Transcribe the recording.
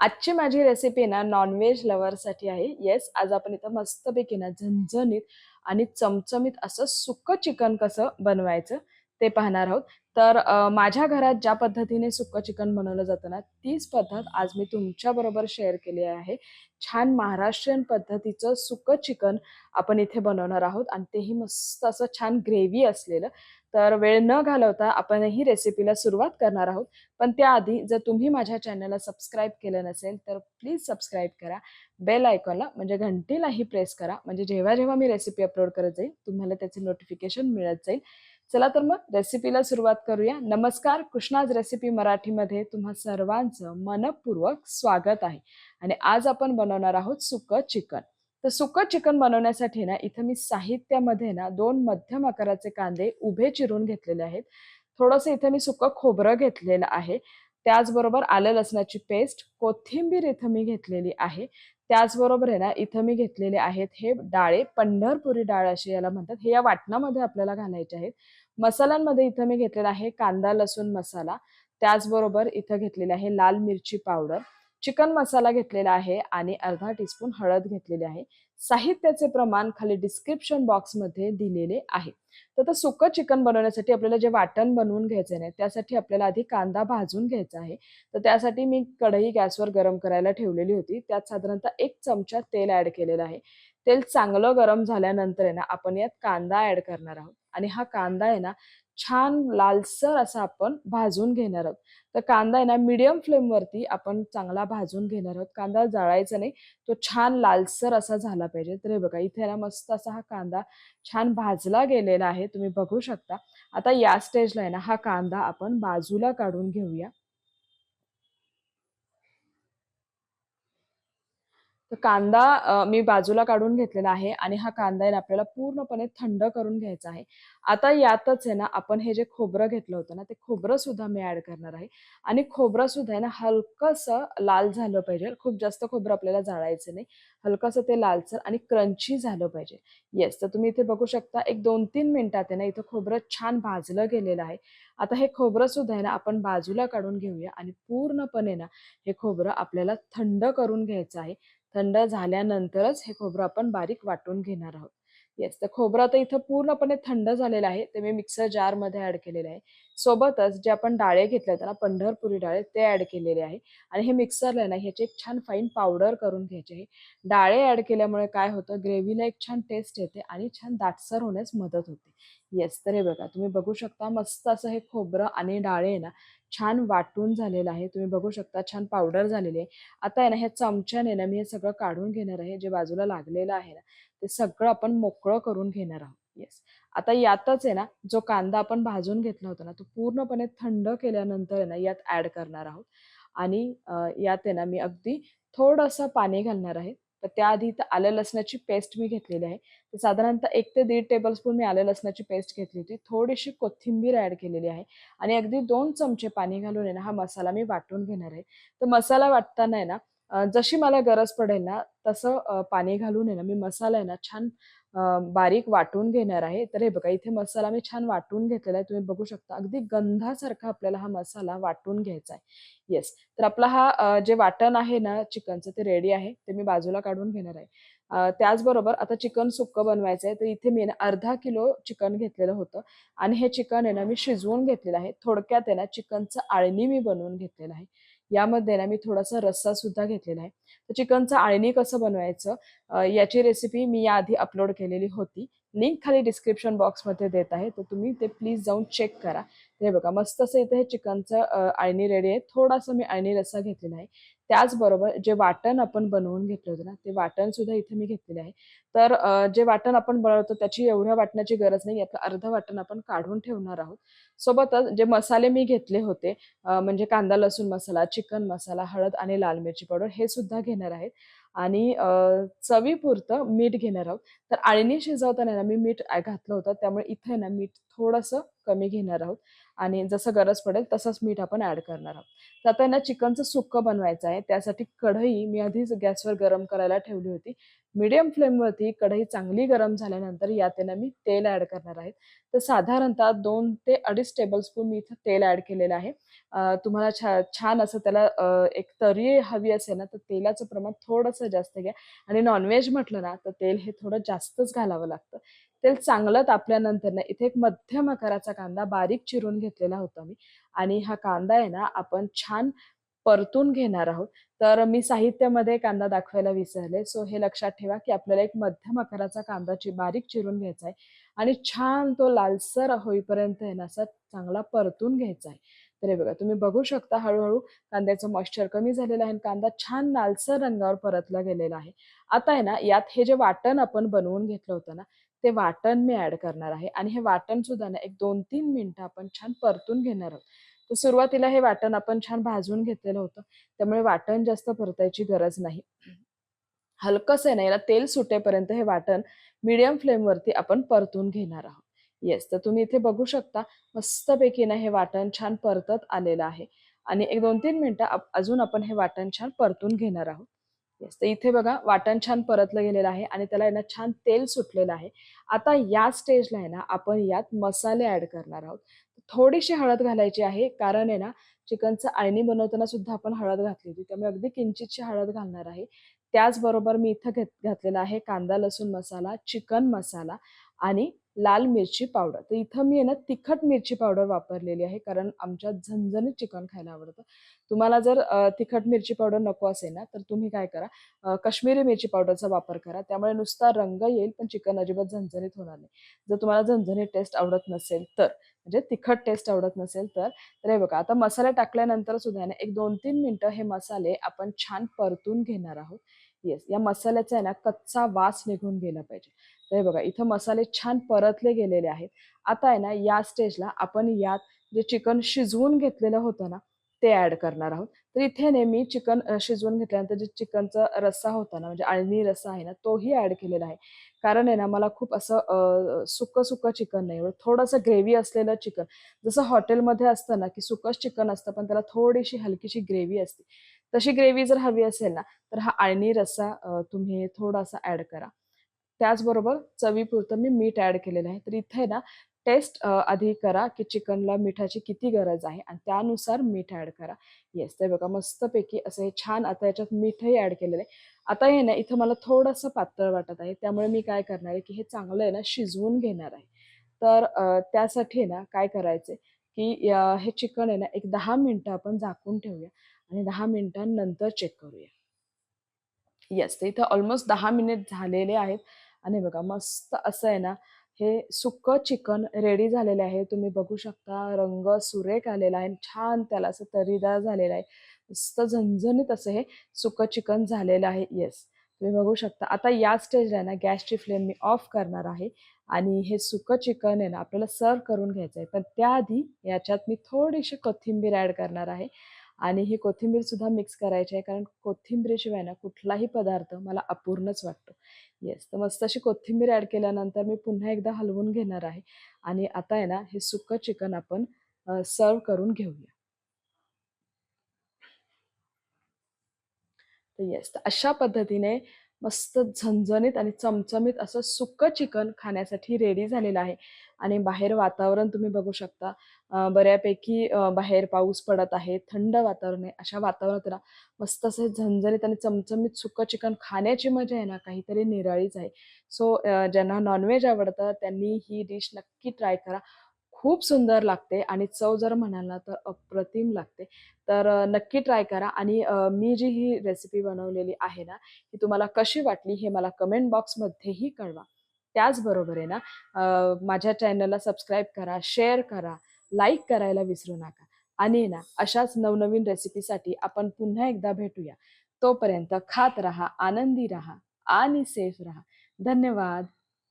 आजची माझी रेसिपी ना नॉनव्हेज लव्हरसाठी आहे. येस आज आपण इथं मस्तपैकी ना झणझणीत आणि चमचमीत असं सुकं चिकन कसं बनवायचं ते पाहणार आहोत. तर माझ्या घरात ज्या पद्धतीने सुकं चिकन बनवलं जातं ना तीच पद्धत आज मी तुमच्याबरोबर शेअर केली आहे. छान महाराष्ट्रीयन पद्धतीचं सुकं चिकन आपण इथे बनवणार आहोत आणि तेही मस्त असं छान ग्रेव्ही असलेलं. तर वेळ न घालवता आपण ही रेसिपीला सुरुवात करणार आहोत. पण त्याआधी जर तुम्ही माझ्या चॅनलला सबस्क्राईब केलं नसेल तर प्लीज सबस्क्राईब करा. बेल आयकॉनला म्हणजे घंटीलाही प्रेस करा. म्हणजे जेव्हा जेव्हा मी रेसिपी अपलोड करत जाईल तुम्हाला त्याचे नोटिफिकेशन मिळत जाईल. चला तर मग रेसिपीला सुरुवात करूया. नमस्कार कृष्णाज रेसिपी मराठीमध्ये तुम्हा सर्वांचं मनपूर्वक स्वागत आहे. आणि आज आपण बनवणार आहोत सुकं चिकन. तर सुकं चिकन बनवण्यासाठी ना इथं मी साहित्यामध्ये ना दोन मध्यम आकाराचे कांदे उभे चिरून घेतलेले आहेत. थोडंसं इथं मी सुकं खोबरं घेतलेलं आहे. त्याचबरोबर आलं लसणाची पेस्ट कोथिंबीर इथं मी घेतलेली आहे. त्याचबरोबर आहे ना इथं मी घेतलेले आहेत हे डाळे पंढरपुरी डाळ अशी याला म्हणतात. हे या वाटणामध्ये आपल्याला घालायचे आहेत. मसाल्यांमध्ये इथं मी घेतलेला आहे कांदा लसूण मसाला. त्याचबरोबर इथं घेतलेला आहे लाल मिरची पावडर. चिकन मसाला घेतलेला आहे आणि अर्धा टीस्पून हळद घेतलेली आहे. साहित्याचे प्रमाण खाली डिस्क्रिप्शन बॉक्समध्ये दिलेले आहे. तर आता सुकं चिकन बनवण्यासाठी आपल्याला जे वाटण बनवून घ्यायचं नाही त्यासाठी आपल्याला आधी कांदा भाजून घ्यायचा आहे. तर त्यासाठी मी कढई गॅसवर गरम करायला ठेवलेली होती. त्यात साधारणतः एक चमचा तेल ॲड केलेलं आहे. तेल चांगलं गरम झाल्यानंतर आहे ना आपण यात कांदा ॲड करणार आहोत. आणि हा कांदा आहे ना छान लालसर असा आपण भाजून घेणार आहोत. तर कांदा आहे ना मीडियम फ्लेमवरती आपण चांगला भाजून घेणार आहोत. कांदा जाळायचा नाही तो छान लालसर असा झाला पाहिजे. तर हे बघा इथे ना मस्त असा हा कांदा छान भाजला गेलेला आहे. तुम्ही बघू शकता. आता या स्टेजला आहे ना हा कांदा आपण बाजूला काढून घेऊया. तर कांदा मी बाजूला काढून घेतलेला आहे आणि हा कांदा आहे ना आपल्याला पूर्णपणे थंड करून घ्यायचा आहे. आता यातच आहे ना आपण हे जे खोबरं घेतलं होतं ना ते खोबरं सुद्धा मी ऍड करणार आहे. आणि खोबरं सुद्धा आहे ना हलकंसं लाल झालं पाहिजे. खूप जास्त खोबरं आपल्याला जाळायचं नाही. हलकंसं ते लालसर आणि क्रंची झालं पाहिजे. येस तर तुम्ही इथे बघू शकता एक दोन तीन मिनिटात आहे ना इथं खोबरं छान भाजलं गेलेलं आहे. आता हे खोबरं सुद्धा आहे ना आपण बाजूला काढून घेऊया आणि पूर्णपणे ना हे खोबरं आपल्याला थंड करून घ्यायचं आहे. थंड झाल्यानंतरच हे खोबरं आपण बारीक वाटून घेणार आहोत. येस तर खोबरं आता इथं पूर्णपणे थंड झालेलं आहे. ते मी मिक्सर जारमध्ये ऍड केलेलं आहे. सोबतच जे आपण डाळे घेतले त्याला पंढरपुरी डाळे ते ऍड केलेले आहे. आणि हे मिक्सरला आहे ना ह्याची एक छान फाईन पावडर करून घ्यायची आहे. डाळे ऍड केल्यामुळे काय होतं ग्रेव्हीला एक छान टेस्ट येते आणि छान दाटसर होण्यास मदत होते. येस तर हे बघा तुम्ही बघू शकता मस्त असं हे खोबरं आणि डाळे आहे ना छान वाटून झालेलं आहे. तुम्ही बघू शकता छान पावडर झालेली आहे. आता आहे ना ह्या चमच्याने ना मी हे सगळं काढून घेणार आहे. जे बाजूला लागलेलं आहे ना ते सगळं आपण मोकळं करून घेणार आहोत. येस आता यातच आहे ना जो कांदा आपण भाजून घेतला होता ना तो पूर्णपणे थंड केल्यानंतर आहे ना यात ऍड करणार आहोत. आणि यात आहे ना मी अगदी थोडंसं पाणी घालणार आहे. तर त्याआधी इथं आलं लसणाची पेस्ट मी घेतलेली आहे. तर साधारणतः एक ते दीड टेबलस्पून मी आलं लसणाची पेस्ट घेतली होती. थोडीशी कोथिंबीर ॲड केलेली आहे. आणि अगदी दोन चमचे पाणी घालून आहे ना हा मसाला मी वाटून घेणार आहे. तर मसाला वाटताना आहे ना जशी मला गरज पडेल ना तसं पाणी घालून आहे ना मी मसाला आहे ना छान बारीक वाटून घेणार आहे. तर हे बघा इथे मसाला मी छान वाटून घेतलेला आहे. तुम्ही बघू शकता अगदी गंधासारखा आपल्याला हा मसाला वाटून घ्यायचा आहे. येस तर आपला हा जे वाटण आहे ना चिकनचं ते रेडी आहे. ते मी बाजूला काढून घेणार आहे. त्याचबरोबर आता चिकन सुक्कं बनवायचं आहे. तर इथे मी ना अर्धा किलो चिकन घेतलेलं होतं. आणि हे चिकन आहे ना मी शिजवून घेतलेलं आहे. थोडक्यात आहे ना चिकनचं आळणी मी बनवून घेतलेलं आहे. यामध्ये ना मी थोडासा रस्सा सुद्धा घेतलेला आहे. तर चिकनचं आळणी कसं बनवायचं याची रेसिपी मी याआधी अपलोड केलेली होती. लिंक खाली डिस्क्रिप्शन बॉक्समध्ये देत आहे. तर तुम्ही ते प्लीज जाऊन चेक करा. हे बघा मस्त असं इथे हे चिकनचं आळणी रेडी आहे. थोडासा मी आळणी रस्सा घेतलेला आहे. त्याचबरोबर जे वाटण आपण बनवून घेतलं होतं ना ते वाटण सुद्धा इथे मी घेतलेलं आहे. तर जे वाटण आपण बनवतो त्याची एवढ्या वाटण्याची गरज नाही यातलं अर्ध वाटण आपण काढून ठेवणार आहोत. सोबतच जे मसाले मी घेतले होते म्हणजे कांदा लसूण मसाला चिकन मसाला हळद आणि लाल मिरची पावडर हे सुद्धा घेणार आहेत. आणि चवीपुरतं मीठ घेणार आहोत. तर आळणी शिजवताना ना मी मीठ घातलं होतं त्यामुळे इथे ना मीठ थोडंसं कमी घेणार आहोत. आणि जसं गरज पडेल तसंच मीठ आपण ॲड करणार आहोत. तर आता ना चिकनचं सुक्कं बनवायचं आहे. त्यासाठी कढई मी आधीच गॅसवर गरम करायला ठेवली होती. मीडियम फ्लेमवरती कढई चांगली गरम झाल्यानंतर यात ना मी तेल ॲड करणार आहे. तर साधारणतः दोन ते अडीच टेबलस्पून मी इथं तेल ॲड केलेलं आहे. तुम्हाला छा छान असं त्याला एक तरी हवी असेल ना तर तेलाचं प्रमाण थोडंसं जास्त घ्या. आणि नॉनव्हेज म्हटलं ना तर तेल हे थोडं जास्तच घालावं लागतं. तेल चांगलं तापल्यानंतर ना इथे एक मध्यम आकाराचा कांदा बारीक चिरून घेतलेला होता मी. आणि हा कांदा आहे ना आपण छान परतून घेणार आहोत. तर मी साहित्यामध्ये कांदा दाखवायला विसरले. सो हे लक्षात ठेवा की आपल्याला एक मध्यम आकाराचा कांदा बारीक चिरून घ्यायचा आहे. आणि छान तो लालसर होईपर्यंत आहे ना असा चांगला परतून घ्यायचा आहे. तर हे बघा तुम्ही बघू शकता हळूहळू कांद्याचं मॉइश्चर कमी झालेलं आहे आणि कांदा छान लालसर रंगावर परतला गेलेला आहे. आता आहे ना यात हे जे वाटण आपण बनवून घेतलं होतं ना ते वाटण मी ऍड करणार आहे. आणि हे वाटण सुद्धा ना एक दोन तीन मिनिटं आपण छान परतून घेणार आहोत. तर सुरुवातीला हे वाटण आपण छान भाजून घेतलेलं होतं. त्यामुळे वाटण जास्त परतायची गरज नाही. हलकंसं आहे ना याला तेल सुटेपर्यंत हे वाटण मीडियम फ्लेमवरती आपण परतून घेणार आहोत. येस तर तुम्ही इथे बघू शकता मस्तपैकी ना हे वाटण छान परतत आलेलं आहे. आणि एक दोन तीन मिनटं अजून आपण हे वाटण छान परतून घेणार आहोत. येस तर इथे बघा वाटण छान परतलं गेलेलं आहे आणि त्याला ना छान तेल सुटलेलं आहे. आता या स्टेजला आहे ना आपण यात मसाले ऍड करणार आहोत. थोडीशी हळद घालायची आहे कारण आहे ना चिकनचं आळणी बनवताना सुद्धा आपण हळद घातली होती. त्यामुळे अगदी किंचितशी हळद घालणार आहे. त्याचबरोबर मी इथं घेत घातलेला आहे कांदा लसूण मसाला चिकन मसाला आणि लाल मिरची पावडर. तर इथं मी आहे ना तिखट मिरची पावडर वापरलेली आहे कारण आमच्या झणझणीत चिकन खायला आवडतं. तुम्हाला जर तिखट मिरची पावडर नको असेल ना तर तुम्ही काय करा अ, काश्मीरी मिरची पावडरचा वापर करा. त्यामुळे नुसता रंग येईल पण चिकन अजिबात झणझणीत होणार नाही. जर तुम्हाला झणझणीत टेस्ट आवडत नसेल तर म्हणजे तिखट टेस्ट आवडत नसेल तर तर हे बघा आता मसाले टाकल्यानंतर सुद्धा ना एक दोन तीन मिनटं हे मसाले आपण छान परतून घेणार आहोत. येस या मसाल्याचा आहे ना कच्चा वास निघून गेला पाहिजे. तर हे बघा इथं मसाले छान परतले गेलेले आहेत. आता आहे ना या स्टेजला आपण यात जे चिकन शिजवून घेतलेलं होतं ना ते ऍड करणार आहोत. तर इथे नेहमी चिकन शिजवून घेतल्यानंतर जे चिकनचा रस्सा होता ना म्हणजे आळणी रस्सा आहे ना तोही ऍड केलेला आहे. कारण आहे ना मला खूप असं सुकं सुकं चिकन नाही एवढं थोडंसं ग्रेव्ही असलेलं चिकन जसं हॉटेलमध्ये असतं ना की सुकंच चिकन असतं पण त्याला थोडीशी हलकीशी ग्रेव्ही असते. तशी ग्रेव्ही जर हवी असेल ना तर हा आळणी रस्सा तुम्ही थोडासा ऍड करा. त्याचबरोबर चवीपुरतं मी मीठ ऍड केलेलं आहे. तर इथे ना टेस्ट आधी करा की चिकनला मिठाची किती गरज आहे आणि त्यानुसार मीठ ऍड करा. येस ते बघा मस्तपैकी असं हे छान आता याच्यात मीठही ऍड केलेलं आहे. आता हे ना इथं मला थोडंसं पातळ वाटत आहे. त्यामुळे मी काय करणार आहे की हे चांगलं आहे ना शिजवून घेणार आहे. तर त्यासाठी ना काय करायचं की हे चिकन आहे ना एक दहा मिनटं आपण झाकून ठेवूया. आणि दहा मिनिटांनंतर चेक करूया. येस तर इथं ऑलमोस्ट दहा मिनिट झालेले आहेत. आणि बघा मस्त असं आहे ना हे सुक्क चिकन रेडी झालेले आहे. तुम्ही बघू शकता रंग सुरेख आलेला आहे. छान त्याला असं तरीदार झालेलं आहे. मस्त झणझणीत असं हे सुकं चिकन झालेलं आहे. येस तुम्ही बघू शकता. आता या स्टेजला आहे ना गॅसची फ्लेम मी ऑफ करणार आहे. आणि हे सुकं चिकन आहे ना आपल्याला सर्व करून घ्यायचं आहे. पण त्याआधी याच्यात मी थोडीशी कोथिंबीर ॲड करणार आहे. आणि ही कोथिंबीर सुद्धा मिक्स करायची आहे. कारण कोथिंबीरीशिवाय ना कुठलाही पदार्थ मला अपूर्णच वाटतो. येस तर मस्त अशी कोथिंबीर ॲड केल्यानंतर मी पुन्हा एकदा हलवून घेणार आहे. आणि आता आहे ना हे सुक्क चिकन आपण सर्व करून घेऊया. तर येस तर अशा पद्धतीने मस्त झणझणीत आणि चमचमीत असं सुक्क चिकन खाण्यासाठी रेडी झालेलं आहे. आणि बाहेर वातावरण तुम्ही बघू शकता. बऱ्यापैकी बाहेर पाऊस पडत आहे थंड वातावरण आहे. अशा वातावरणात ना मस्त असं झणझणीत आणि चमचमीत सुक्क चिकन खाण्याची मजा आहे ना काहीतरी निराळीच आहे. सो ज्यांना नॉनव्हेज आवडतं त्यांनी ही डिश नक्की ट्राय करा. खूप सुंदर लागते आणि चव जर म्हणाल ना तर अप्रतिम लागते. तर नक्की ट्राय करा आणि मी जी ही रेसिपी बनवलेली आहे ना ती तुम्हाला कशी वाटली हे मला कमेंट बॉक्समध्येही कळवा. त्याचबरोबर आहे ना माझ्या चॅनलला सबस्क्राईब करा शेअर करा लाईक करायला विसरू नका आणि ना अशाच नवनवीन रेसिपीसाठी आपण पुन्हा एकदा भेटूया. तोपर्यंत खात रहा आनंदी रहा आणि सेफ रहा. धन्यवाद.